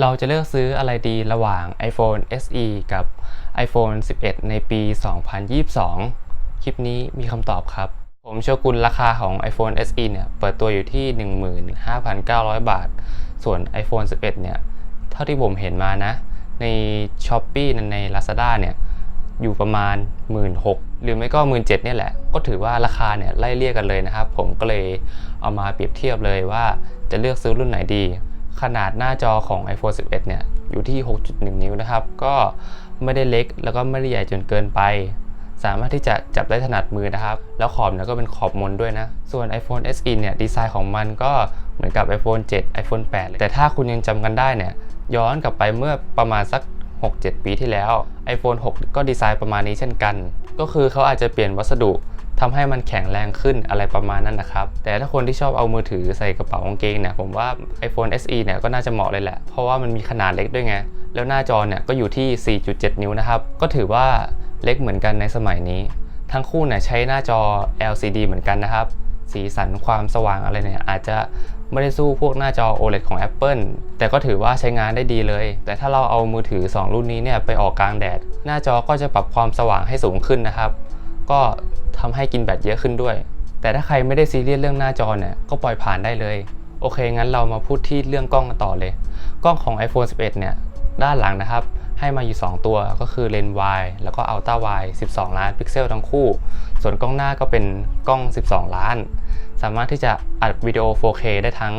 เราจะเลือกซื้ออะไรดีระหว่าง iPhone SE กับ iPhone 11 ในปี 2022 คลิปนี้มีคำตอบครับ ผมโชกุลราคาของ iPhone SE เนี่ยเปิดตัวอยู่ที่ 15,900 บาท ส่วน iPhone 11 เนี่ยเท่าที่ผมเห็นมานะ ใน s h o p e e ใน Lazada เนี่ยอยู่ประมาณ 16,000หรือไม่ก็ 17,000เนี่ยแหละ ก็ถือว่าราคาเนี่ยไล่เลี่ยกันเลยนะครับ ผมก็เลยเอามาเปรียบเทียบเลยว่าจะเลือกซื้อรุ่นไหนดี ขนาดหน้าจอของ iPhone 11 เนี่ย อยู่ที่ 6.1 นิ้วนะครับ ก็ไม่ได้เล็กแล้วก็ไม่ได้ใหญ่จนเกินไป สามารถที่จะจับได้ถนัดมือนะครับ แล้วขอบเนี่ยก็เป็นขอบมนด้วยนะ ส่วน iPhone SE เนี่ย ดีไซน์ของมันก็เหมือนกับ iPhone 7 iPhone 8เลยแต่ถ้าคุณยังจำกันได้เนี่ย ย้อนกลับไปเมื่อประมาณสัก 6-7 ปีที่แล้ว iPhone 6 ก็ดีไซน์ประมาณนี้เช่นกัน ก็คือเขาอาจจะเปลี่ยนวัสดุ ทำให้มันแข็งแรงขึ้นอะไรประมาณนั้นนะครับ แต่ถ้าคนที่ชอบเอามือถือใส่กระเป๋ากางเกงเนี่ยผมว่า iPhone SE เนี่ยก็น่าจะเหมาะเลยแหละ เพราะว่ามันมีขนาดเล็กด้วยไง แล้วหน้าจอเนี่ยก็อยู่ที่ 4.7 นิ้วนะครับ ก็ถือว่าเล็กเหมือนกันในสมัยนี้ ทั้งคู่เนี่ยใช้หน้าจอ LCD เหมือนกันนะครับ สีสันความสว่างอะไรเนี่ยอาจจะไม่ได้สู้พวกหน้าจอ OLED ของ Apple แต่ก็ถือว่าใช้งานได้ดีเลย แต่ถ้าเราเอามือถือ 2 รุ่นนี้เนี่ยไปออกกลางแดด หน้าจอก็จะปรับความสว่างให้สูงขึ้นนะครับ ก็ ทำให้กินแบตเยอะขึ้นด้วย แต่ถ้าใครไม่ได้ซีเรียสเรื่องหน้าจอเนี่ยก็ปล่อยผ่านได้เลย โอเค งั้นเรามาพูดที่เรื่องกล้องกันต่อเลย กล้องของ iPhone 11 เนี่ย ด้านหลังนะครับ ให้มาอยู่ 2 ตัวก็คือเลนส์ wide แล้วก็ ultra wide 12 ล้านพิกเซลทั้งคู่ ส่วนกล้องหน้าก็เป็นกล้อง 12 ล้าน สามารถที่จะอัดวิดีโอ 4K ได้ทั้ง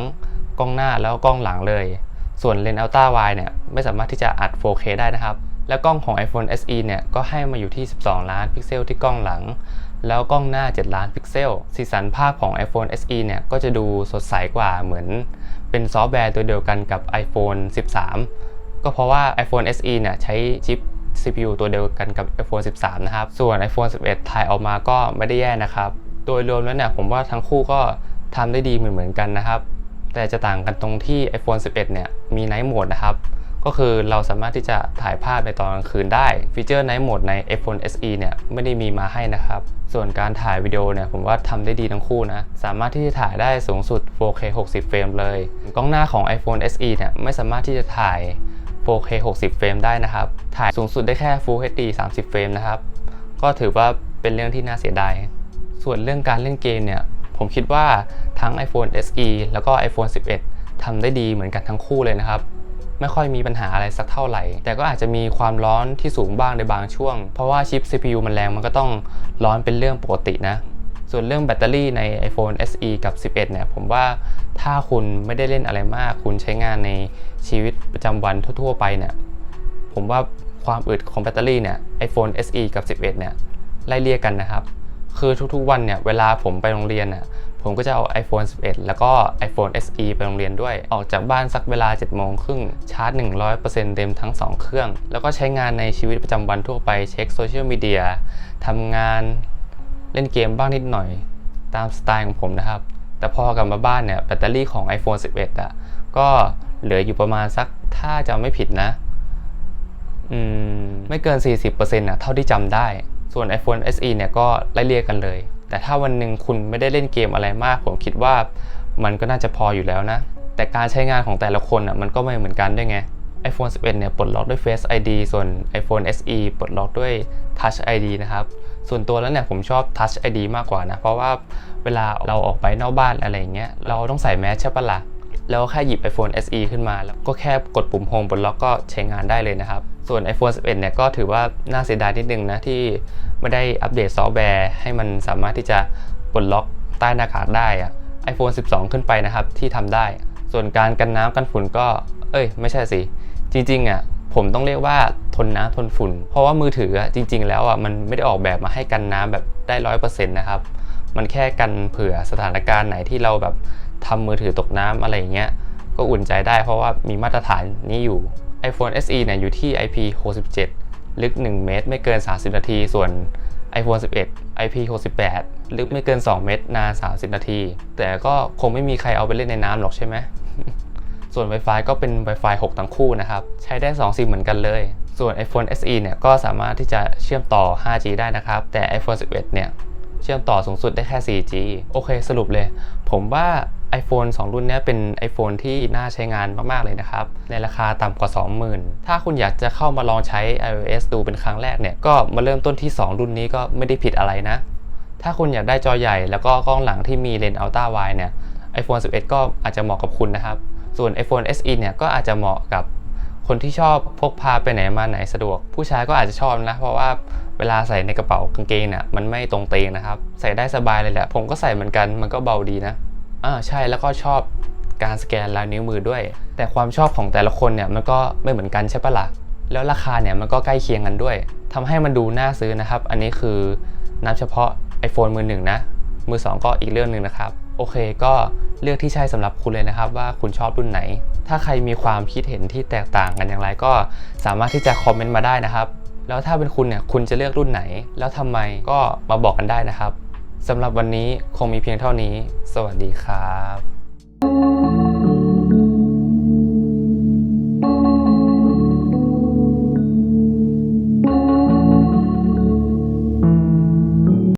กล้องหน้าแล้วก็กล้องหลังเลย ส่วนเลนส์ ultra wide เนี่ยไม่สามารถที่จะอัด 4K ได้นะครับและกล้องของ iPhone SE เนี่ยก็ให้มาอยู่ที่ 12 ล้านพิกเซลที่กล้องหลัง แล้วกล้องหน้า 7 ล้านพิกเซล สีสันภาพของ iPhone SE เนี่ยก็จะดูสดใสกว่าเหมือน เป็นซอฟต์แวร์ตัวเดียวกันกับ iPhone 13 ก็เพราะว่า iPhone SE เนี่ยใช้ชิป CPU ตัวเดียวกันกับ iPhone 13 นะครับ ส่วน iPhone 11 ถ่ายออกมาก็ไม่ได้แย่นะครับ โดยรวมแล้วเนี่ยผมว่าทั้งคู่ก็ทำได้ดีเหมือนเหมือนกันนะครับ แต่จะต่างกันตรงที่ iPhone 11 เนี่ยมี Night Mode นะครับ ก็คือเราสามารถที่จะถ่ายภาพในตอนกลางคืนได้ ฟีเจอร์ Night Mode ใน iPhone SE เนี่ยไม่ได้มีมาให้นะครับ ส่วนการถ่ายวิดีโอเนี่ยผมว่าทำได้ดีทั้งคู่นะ สามารถที่จะถ่ายได้สูงสุด 4K 60 เฟรมเลย กล้องหน้าของ iPhone SE เนี่ยไม่สามารถที่จะถ่าย 4K 60 เฟรมได้นะครับ ถ่ายสูงสุดได้แค่ Full HD 30 เฟรมนะครับ ก็ถือว่าเป็นเรื่องที่น่าเสียดาย ส่วนเรื่องการเล่นเกมเนี่ยผมคิดว่าทั้ง iPhone SE แล้วก็ iPhone 11ทำได้ดีเหมือนกันทั้งคู่เลยนะครับ ไม่ค่อยมีปัญหาอะไรสักเท่าไหร่ แต่ก็อาจจะมีความร้อนที่สูงบ้างในบางช่วง เพราะว่าชิป CPU มันแรงมันก็ต้องร้อนเป็นเรื่องปกตินะ ส่วนเรื่องแบตเตอรี่ใน iPhone SE กับ 11 เนี่ย ผมว่าถ้าคุณไม่ได้เล่นอะไรมาก คุณใช้งานในชีวิตประจำวันทั่ว ๆ ไปเนี่ย ผมว่าความอึดของแบตเตอรี่เนี่ย iPhone SE กับ 11 เนี่ยไล่เลี่ยกันนะครับ คือทุกๆวันเนี่ยเวลาผมไปโรงเรียนน่ะ ผมก็จะเอา iPhone 11 แล้วก็ iPhone SE ไปโรงเรียนด้วย ออกจากบ้านสักเวลา 7 โมงครึ่ง ชาร์จ 100%เต็มทั้ง 2 เครื่อง แล้วก็ใช้งานในชีวิตประจำวันทั่วไป เช็คโซเชียลมีเดียทำงานเล่นเกมบ้างนิดหน่อย ตามสไตล์ของผมนะครับ แต่พอกลับมาบ้านเนี่ย แบตเตอรี่ของ iPhone 11 อะ ก็เหลืออยู่ประมาณสัก ถ้าจำไม่ผิดนะ อืม ไม่เกิน 40%นะเท่าที่จำได้ ส่วน iPhone SE เนี่ยก็ไล่เลี่ยกันเลย แต่ถ้าวันหนึ่งคุณไม่ได้เล่นเกมอะไรมาก ผมคิดว่ามันก็น่าจะพออยู่แล้วนะ แต่การใช้งานของแต่ละคนอะมันก็ไม่เหมือนกันด้วยไง iPhone 11 เนี่ยปลดล็อกด้วย Face ID ส่วน iPhone SE ปลดล็อกด้วย Touch ID นะครับ ส่วนตัวแล้วเนี่ยผมชอบ Touch ID มากกว่านะ เพราะว่าเวลาเราออกไปนอกบ้านอะไรอย่างเงี้ย เราต้องใส่แมสใช่ปะละ่ะ แล้วแค่หยิบ iPhone SE ขึ้นมา แล้วก็แค่กดปุ่ม Home บนล็อกก็ใช้งานได้เลยนะครับ ส่วน iPhone 11 เนี่ยก็ถือว่าน่าเสียดายนิดนึงนะที่ไม่ได้อัปเดตซอฟต์แวร์ให้มันสามารถที่จะปลดล็อกใต้หน้ากากได้อะ iPhone 12 ขึ้นไปนะครับที่ทำได้ ส่วนการกันน้ำกันฝุ่นก็ เอ้ย ไม่ใช่สิ จริงๆอะผมต้องเรียกว่าทนน้ำทนฝุ่น เพราะว่ามือถืออะจริง ๆ แล้วอะมันไม่ได้ออกแบบมาให้กันน้ำแบบได้ร้อยเปอร์เซ็นต์นะครับ มันแค่กันเผื่อสถานการณ์ไหนที่เราแบบทำมือถือตกน้ำอะไรเงี้ย ก็อุ่นใจได้เพราะว่ามีมาตรฐานนี้อยู่ iPhone SE เนี่ยอยู่ที่ IP67 ลึก 1 เมตร ไม่เกิน 30 นาที ส่วน iPhone 11 IP68 ลึกไม่เกิน 2 เมตร นาน 30 นาที แต่ก็คงไม่มีใครเอาไปเล่นในน้ำหรอกใช่ไหม ส่วน Wi-Fi ก็เป็น Wi-Fi 6 ทั้งคู่นะครับ ใช้ได้ 2 ซิมเหมือนกันเลย ส่วน iPhone SE เนี่ยก็สามารถที่จะเชื่อมต่อ 5G ได้นะครับ แต่ iPhone 11 เนี่ย ชื่อมต่อสูงสุดได้แค่ 4G โอเคสรุปเลย ผมว่า iPhone 2 รุ่นนี้เป็น iPhone ที่น่าใช้งานมาก ๆ เลยนะครับ ในราคาต่ำกว่า 20,000 ถ้าคุณอยากจะเข้ามาลองใช้ iOS ดูเป็นครั้งแรกเนี่ย ก็มาเริ่มต้นที่ 2 รุ่นนี้ก็ไม่ได้ผิดอะไรนะ ถ้าคุณอยากได้จอใหญ่แล้วก็กล้องหลังที่มีเลนส์ Ultra Wide เนี่ย iPhone 11 ก็อาจจะเหมาะกับคุณนะครับ ส่วน iPhone SE เนี่ยก็อาจจะเหมาะกับ คนที่ชอบพกพาไปไหนมาไหนสะดวก ผู้ชายก็อาจจะชอบนะ เพราะว่าเวลาใส่ในกระเป๋ากางเกงเนี่ยมันไม่ตรงเตงนะครับ ใส่ได้สบายเลยแหละ ผมก็ใส่เหมือนกันมันก็เบาดีนะอ่าใช่แล้วก็ชอบการสแกนลายนิ้วมือด้วย แต่ความชอบของแต่ละคนเนี่ยมันก็ไม่เหมือนกันใช่ปะละ่ะแล้วราคาเนี่ยมันก็ใกล้เคียงกันด้วยทำให้มันดูน่าซื้อนะครับ อันนี้คือนับเฉพาะ iPhone มือหนึ่งนะมือ 2 ก็อีกเรื่องหนึ่งนะครับ โอเคก็เลือกที่ใช่สำหรับคุณเลยนะครับ ว่าคุณชอบรุ่นไหน ถ้าใครมีความคิดเห็นที่แตกต่างกันอย่างไรก็สามารถที่จะคอมเมนต์มาได้นะครับ แล้วถ้าเป็นคุณเนี่ยคุณจะเลือกรุ่นไหน แล้วทำไมก็มาบอกกันได้นะครับสำหรับวันนี้คงมีเพียงเท่านี้ สวัสดีครับ